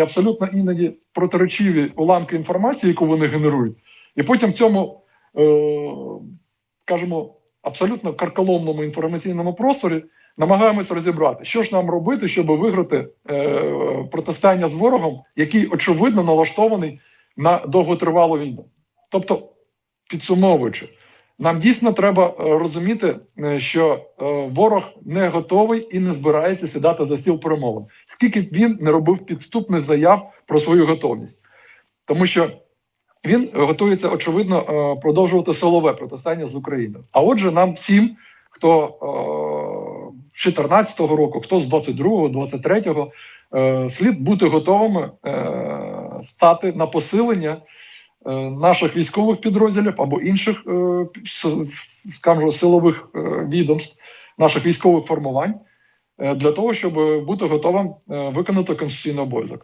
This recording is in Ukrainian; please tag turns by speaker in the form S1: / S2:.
S1: абсолютно іноді протиречиві уламки інформації, яку вони генерують, і потім в цьому, е, скажімо, абсолютно карколомному інформаційному просторі намагаємося розібрати, що ж нам робити, щоб виграти е, протистояння з ворогом, який очевидно налаштований на довготривалу війну. Тобто, підсумовуючи, нам дійсно треба е, розуміти, е, що е, ворог не готовий і не збирається сідати за стіл перемовин, скільки б він не робив підступних заяв про свою готовність, тому що він готується очевидно продовжувати силове протистояння з Україною. А отже, нам всім, хто з 14-го року, хто з 22-го, 23-го, е, слід бути готовими стати на посилення наших військових підрозділів або інших, е, скажімо, силових е, відомств, наших військових формувань. е, Для того щоб бути готовим е, виконати конституційний обов'язок.